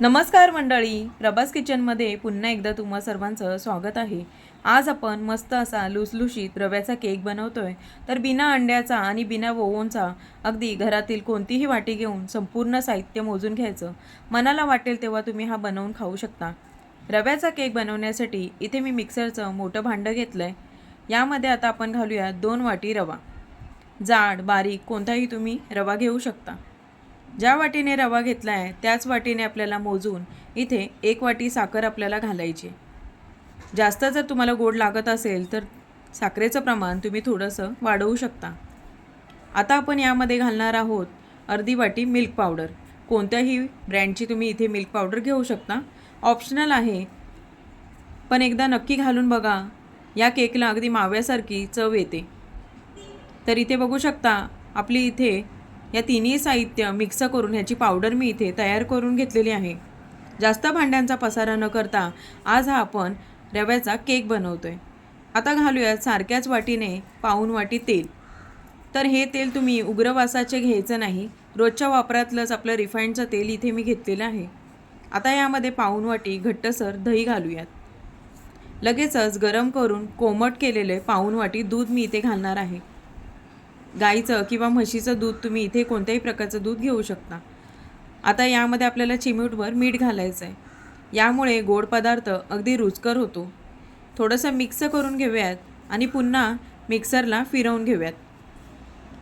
नमस्कार मंडळी प्रभास किचनमध्ये पुन्हा एकदा तुम्हा सर्वांचं स्वागत आहे. आज आपण मस्त असा लुसलुशीत रव्याचा केक बनवतोय. तर बिना अंड्याचा आणि बिना वोवोंचा अगदी घरातील कोणतीही वाटी घेऊन संपूर्ण साहित्य मोजून घ्यायचं. मनाला वाटेल तेव्हा तुम्ही हा बनवून खाऊ शकता. रव्याचा केक बनवण्यासाठी इथे मी मिक्सरचं मोठं भांडं घेतलं आहे यामध्ये आता आपण घालूया दोन वाटी रवा. जाड बारीक कोणताही तुम्ही रवा घेऊ शकता. ज्या वाटीने रवा घेतला आहे त्याच वाटीने आपल्याला मोजून इथे एक वाटी साखर आपल्याला घालायची. जास्त जर तुम्हाला गोड लागत असेल तर साखरेचं प्रमाण तुम्ही थोडंसं वाढवू शकता. आता आपण यामध्ये घालणार आहोत अर्धी वाटी मिल्क पावडर. कोणत्याही ब्रँडची तुम्ही इथे मिल्क पावडर घेऊ शकता. ऑप्शनल आहे पण एकदा नक्की घालून बघा. या केकला अगदी माव्यासारखी चव येते. तर इथे बघू शकता आपली इथे या तिन्ही साहित्य मिक्स करून ह्याची पावडर मी इथे तयार करून घेतलेली आहे. जास्त भांड्यांचा पसारा न करता आज हा आपण रव्याचा केक बनवतो आहे आता घालूयात सारख्याच वाटीने पाऊन वाटी तेल. तर हे तेल तुम्ही उग्रवासाचे घ्यायचं नाही. रोजच्या वापरातलंच आपलं रिफाईंडचं तेल इथे मी घेतलेलं आहे. आता यामध्ये पाऊन वाटी घट्टसर दही घालूयात. लगेचच गरम करून कोमट केलेले पाऊन वाटी दूध मी इथे घालणार आहे. गाईचं किंवा म्हशीचं दूध तुम्ही इथे कोणत्याही प्रकारचं दूध घेऊ शकता. आता यामध्ये आपल्याला चिमूटभर मीठ घालायचं आहे यामुळे गोड पदार्थ अगदी रुचकर होतो. थोडंसं मिक्स करून घेऊयात आणि पुन्हा मिक्सरला फिरवून घेऊयात.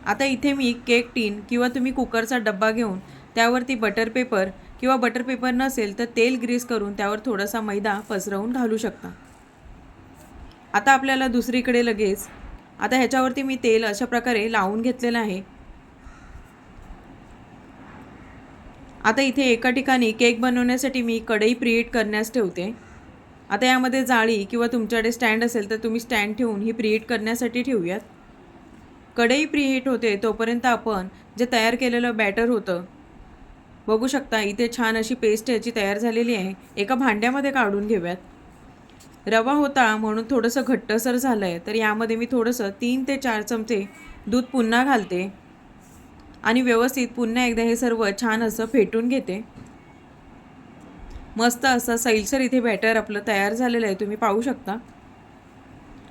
आता इथे मी केक टीन किंवा तुम्ही कुकरचा डब्बा घेऊन त्यावरती बटर पेपर किंवा बटर पेपर नसेल तर तेल ग्रीस करून त्यावर थोडासा मैदा पसरवून घालू शकता. आता आपल्याला दुसरीकडे लगेच आता ह्याच्यावरती मी तेल अशा प्रकारे लावून घेतलेलं आहे. आता इथे एका ठिकाणी केक बनवण्यासाठी मी कढई प्रीहीट करण्यास ठेवते. आता यामध्ये जाळी किंवा तुमच्याकडे स्टँड असेल तर तुम्ही स्टँड ठेवून ही प्रीहीट करण्यासाठी ठेवूयात. कढई प्रीहीट होते तोपर्यंत आपण जे तयार केलेलं बॅटर होतं बघू शकता इथे छान अशी पेस्ट याची तयार झालेली आहे. एका भांड्यामध्ये काढून घेऊयात. रवा होता म्हणून थोडंसं घट्टसर झालं आहे तर यामध्ये मी थोडंसं तीन ते चार चमचे दूध पुन्हा घालते. आणि व्यवस्थित पुन्हा एकदा हे सर्व छान असं फेटून घेते. मस्त असं सैलसर इथे बॅटर आपलं तयार झालेलं आहे. तुम्ही पाहू शकता.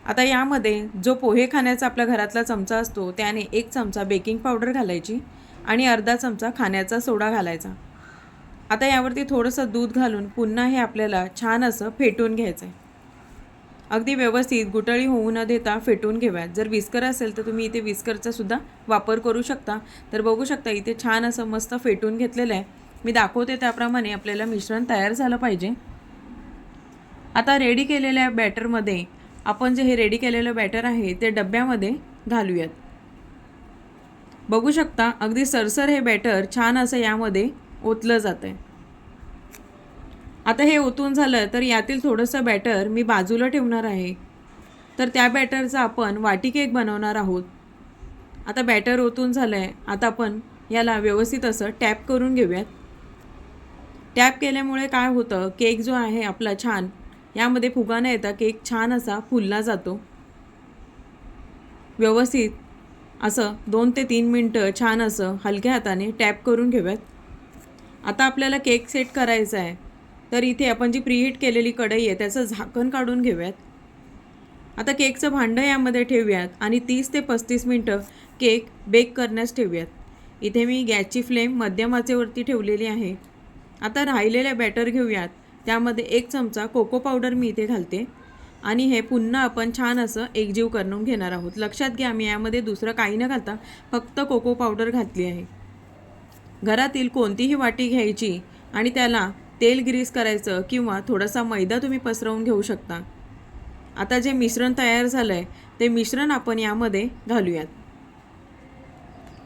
आता यामध्ये जो पोहे खाण्याचा आपल्या घरातला चमचा असतो त्याने एक चमचा बेकिंग पावडर घालायची आणि अर्धा चमचा खाण्याचा सोडा घालायचा. आता यावरती थोडंसं दूध घालून पुन्हा हे आपल्याला छान असं फेटून घ्यायचं आहे अगदी व्यवस्थित गुटळी होऊ न देता फेटून घेऊयात. जर विस्कर असेल तर तुम्ही इथे विस्करचा सुद्धा वापर करू शकता. तर बघू शकता इथे छान असं मस्त फेटून घेतलेलं आहे. मी दाखवते त्याप्रमाणे आपल्याला मिश्रण तयार झालं पाहिजे. आता रेडी केलेल्या बॅटरमध्ये आपण जे हे रेडी केलेलं बॅटर आहे ते डब्यामध्ये घालूयात. बघू शकता अगदी सरसर हे बॅटर छान असं यामध्ये ओतलं जातं आहे आता हे ओतून झालं तर यातील थोडंसं बॅटर मी बाजूला ठेवणार आहे. तर त्या बॅटरचा आपण वाटी केक बनवणार आहोत. आता बॅटर ओतून झालं आहे आता आपण याला व्यवस्थित असं टॅप करून घेऊयात. टॅप केल्यामुळे काय होतं? केक जो आहे आपला छान. यामध्ये फुगा येता केक छान असा फुलला जातो. व्यवस्थित असं दोन ते तीन मिनटं छान असं हलक्या हाताने टॅप करून घेऊयात. आता आपल्याला केक सेट करायचा आहे. तर इथे आपण जी प्रीहीट केलेली कढई आहे त्याचं झाकण काढून घेऊयात. आता केकचं भांडं यामध्ये ठेवूयात आणि तीस ते पस्तीस मिनटं केक बेक करण्यास ठेवूयात. इथे मी गॅसची फ्लेम मध्यमाचेवरती ठेवलेली आहे. आता राहिलेल्या बॅटर घेऊयात. त्यामध्ये एक चमचा कोको पावडर मी इथे घालते. आणि हे पुन्हा आपण छान असं एकजीव करून घेणार आहोत. लक्षात घ्या मी यामध्ये दुसरं काही न घालता फक्त कोको पावडर घातली आहे. घरातील कोणतीही वाटी घ्यायची आणि त्याला तेल ग्रीस करायचं किंवा थोडासा मैदा तुम्ही पसरवून घेऊ शकता. आता जे मिश्रण तयार झालं आहे ते मिश्रण आपण यामध्ये घालूयात.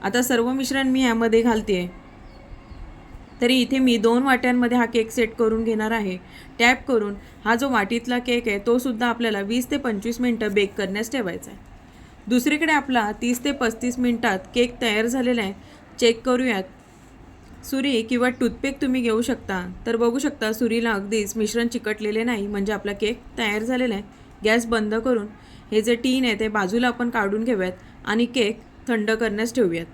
आता सर्व मिश्रण मी यामध्ये घालते तरी इथे मी दोन वाट्यांमध्ये हा केक सेट करून घेणार आहे. टॅप करून हा जो वाटीतला केक आहे तो सुद्धा आपल्याला वीस ते पंचवीस मिनटं बेक करण्यास ठेवायचा आहे. दुसरीकडे आपला तीस ते पस्तीस मिनटात केक तयार झालेला आहे. चेक करूयात. सुरी किंवा टूथपेक तुम्ही घेऊ शकता. तर बघू शकता सुरीला अगदीच मिश्रण चिकटलेले नाही म्हणजे आपला केक तयार झालेला आहे. गॅस बंद करून हे जे टीन आहे ते बाजूला आपण काढून घेऊयात आणि केक थंड करण्यास ठेवूयात.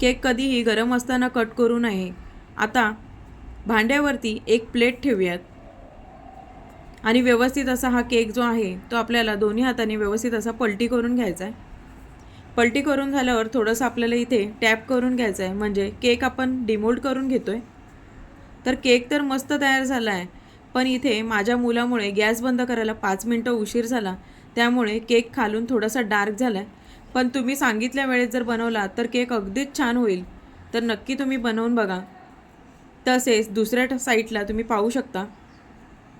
केक कधीही गरम असताना कट करू नये. आता भांड्यावरती एक प्लेट ठेवूयात. आणि व्यवस्थित असा हा केक जो आहे तो आपल्याला दोन्ही हाताने व्यवस्थित असा पलटी करून घ्यायचा आहे. पलटी करून झाल्यावर थोडंसं आपल्याला इथे टॅप करून घ्यायचं आहे. म्हणजे केक आपण डिमोल्ड करून घेतो आहे तर केक तर मस्त तयार झाला आहे. पण इथे माझ्या मुलामुळे गॅस बंद करायला पाच मिनटं उशीर झाला. त्यामुळे केक खालून थोडासा डार्क झाला आहे पण तुम्ही सांगितल्या वेळेत जर बनवला तर केक अगदीच छान होईल. तर नक्की तुम्ही बनवून बघा. तसेच दुसऱ्या साईडला तुम्ही पाहू शकता.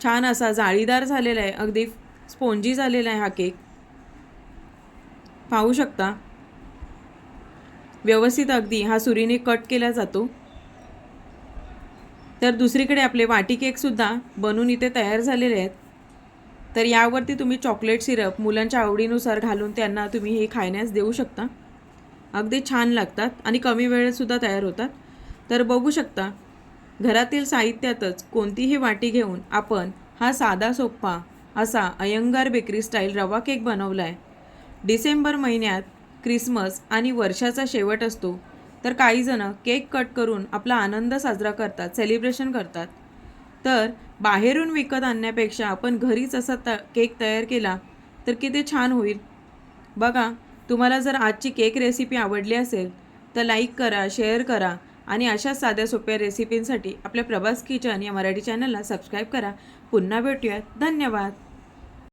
छान असा जाळीदार झालेला आहे. अगदी स्पोंजी झालेला आहे हा केक. पाहू शकता. व्यवस्थित अगदी हा सुरीने कट केला जातो. तर दुसरीकडे आपले वाटी केकसुद्धा बनून इथे तयार झालेले आहेत. तर यावरती तुम्ही चॉकलेट सिरप मुलांच्या आवडीनुसार घालून त्यांना तुम्ही हे खाण्यास देऊ शकता. अगदी छान लागतात आणि कमी वेळेतसुद्धा तयार होतात. तर बघू शकता घरातील साहित्यातच कोणतीही वाटी घेऊन आपण हा साधा सोप्पा असा अयंगार बेकरी स्टाईल रवा केक बनवला आहे डिसेंबर महिन्यात क्रिसमस आणि वर्षाचा शेवट असतो. तर काहीजणं केक कट करून आपला आनंद साजरा करतात सेलिब्रेशन करतात. तर बाहेरून विकत आणण्यापेक्षा आपण घरीच असा त केक तयार केला तर किती छान होईल. बघा तुम्हाला जर आजची केक रेसिपी आवडली असेल तर लाईक करा शेअर करा आणि अशाच साध्या सोप्या रेसिपींसाठी आपल्या प्रभास किचन या मराठी चॅनलला सबस्क्राईब करा. पुन्हा भेटूयात. धन्यवाद.